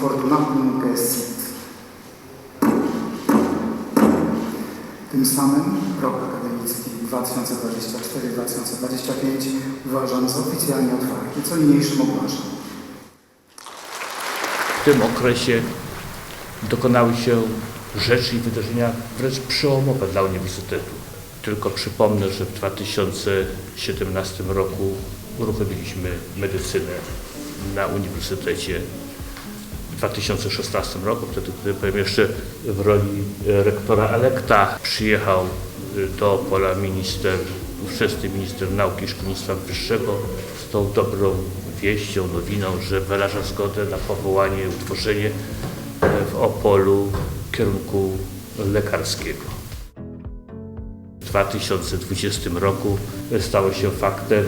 Fortunatum Gesit. Tym samym rok akademicki 2024-2025 uważam za oficjalnie otwarty, co niniejszym ogłaszam. W tym okresie dokonały się rzeczy i wydarzenia wręcz przełomowe dla Uniwersytetu. Tylko przypomnę, że w 2017 roku uruchomiliśmy medycynę na Uniwersytecie w 2016 roku, wtedy gdy byłem jeszcze w roli e, rektora elekta, przyjechał e, do Opola minister, ówczesny minister nauki i szkolnictwa wyższego z tą dobrą wieścią, nowiną, że wyraża zgodę na powołanie utworzenie e, w Opolu kierunku lekarskiego. W 2020 roku stało się faktem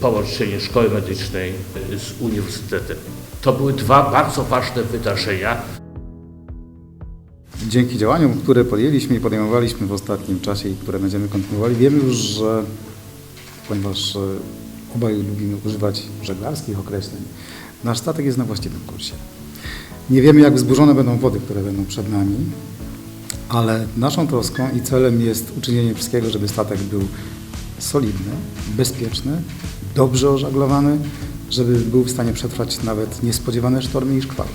połączenie szkoły medycznej z uniwersytetem. To były dwa bardzo ważne wydarzenia. Dzięki działaniom, które podjęliśmy i podejmowaliśmy w ostatnim czasie i które będziemy kontynuowali, wiemy już, że ponieważ e, obaj lubimy używać żeglarskich określeń, nasz statek jest na właściwym kursie. Nie wiemy, jak wzburzone będą wody, które będą przed nami, ale naszą troską i celem jest uczynienie wszystkiego, żeby statek był solidny, bezpieczny, dobrze ożaglowany, żeby był w stanie przetrwać nawet niespodziewane sztormy i szkwały.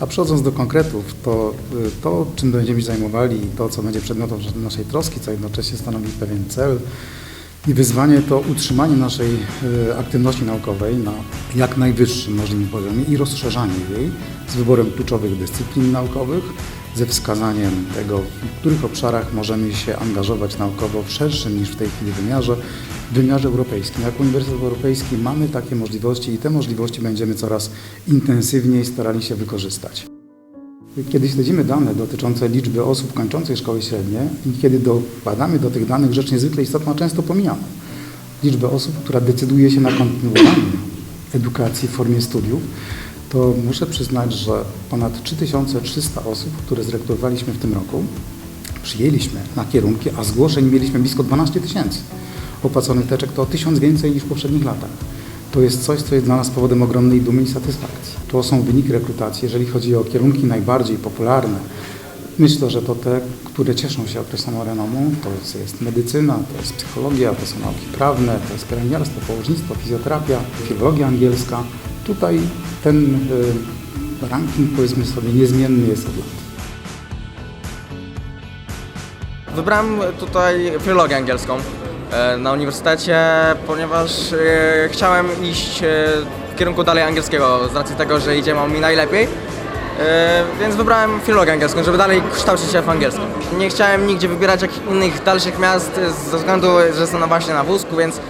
A przechodząc do konkretów, to y, to, czym będziemy się zajmowali i to, co będzie przedmiotem naszej troski, co jednocześnie stanowi pewien cel i wyzwanie, to utrzymanie naszej y, aktywności naukowej na jak najwyższym możliwym poziomie i rozszerzanie jej z wyborem kluczowych dyscyplin naukowych, ze wskazaniem tego, w których obszarach możemy się angażować naukowo w szerszym niż w tej chwili wymiarze, w wymiarze europejskim. Jako Uniwersytet Europejski mamy takie możliwości i te możliwości będziemy coraz intensywniej starali się wykorzystać. Kiedy śledzimy dane dotyczące liczby osób kończących szkoły średnie i kiedy dokładamy do tych danych rzecz niezwykle istotna, często pomijamy liczbę osób, która decyduje się na kontynuowanie edukacji w formie studiów, to muszę przyznać, że ponad 3300 osób, które zrekrutowaliśmy w tym roku, przyjęliśmy na kierunki, a zgłoszeń mieliśmy blisko 12 tysięcy. Opłaconych teczek to o tysiąc więcej niż w poprzednich latach. To jest coś, co jest dla nas powodem ogromnej dumy i satysfakcji. To są wyniki rekrutacji, jeżeli chodzi o kierunki najbardziej popularne. Myślę, że to te, które cieszą się określoną renomą, to jest medycyna, to jest psychologia, to są nauki prawne, to jest pielęgniarstwo, położnictwo, fizjoterapia, filologia angielska. Tutaj ten y, ranking, powiedzmy sobie, niezmienny jest od lat. Wybrałem tutaj filologię angielską na uniwersytecie, ponieważ e, chciałem iść e, w kierunku dalej angielskiego z racji tego, że idzie mi najlepiej. E, Więc wybrałem filologię angielską, żeby dalej kształcić się w angielskim. Nie chciałem nigdzie wybierać innych dalszych miast ze względu, że jestem właśnie na wózku, więc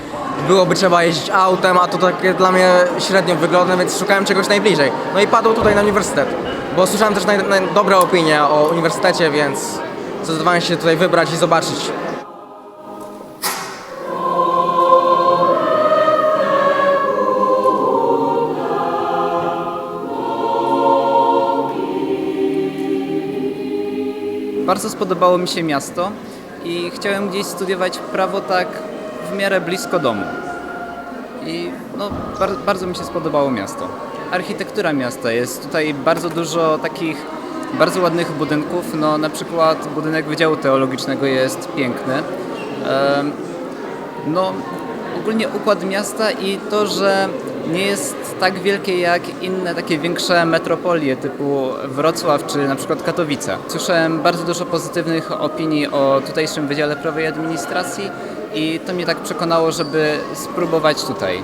byłoby trzeba jeździć autem, a to takie dla mnie średnio wygodne, więc szukałem czegoś najbliżej. No i padło tutaj na uniwersytet, bo słyszałem też dobre opinie o uniwersytecie, więc zdecydowałem się tutaj wybrać i zobaczyć. Bardzo spodobało mi się miasto i chciałem gdzieś studiować prawo tak w miarę blisko domu. I no, bar bardzo mi się spodobało miasto. Architektura miasta jest tutaj bardzo dużo takich bardzo ładnych budynków. No, na przykład budynek Wydziału Teologicznego jest piękny. No, ogólnie układ miasta i to, że nie jest tak wielkie jak inne takie większe metropolie typu Wrocław czy na przykład Katowice. Słyszałem bardzo dużo pozytywnych opinii o tutejszym Wydziale Prawa i Administracji i to mnie tak przekonało, żeby spróbować tutaj.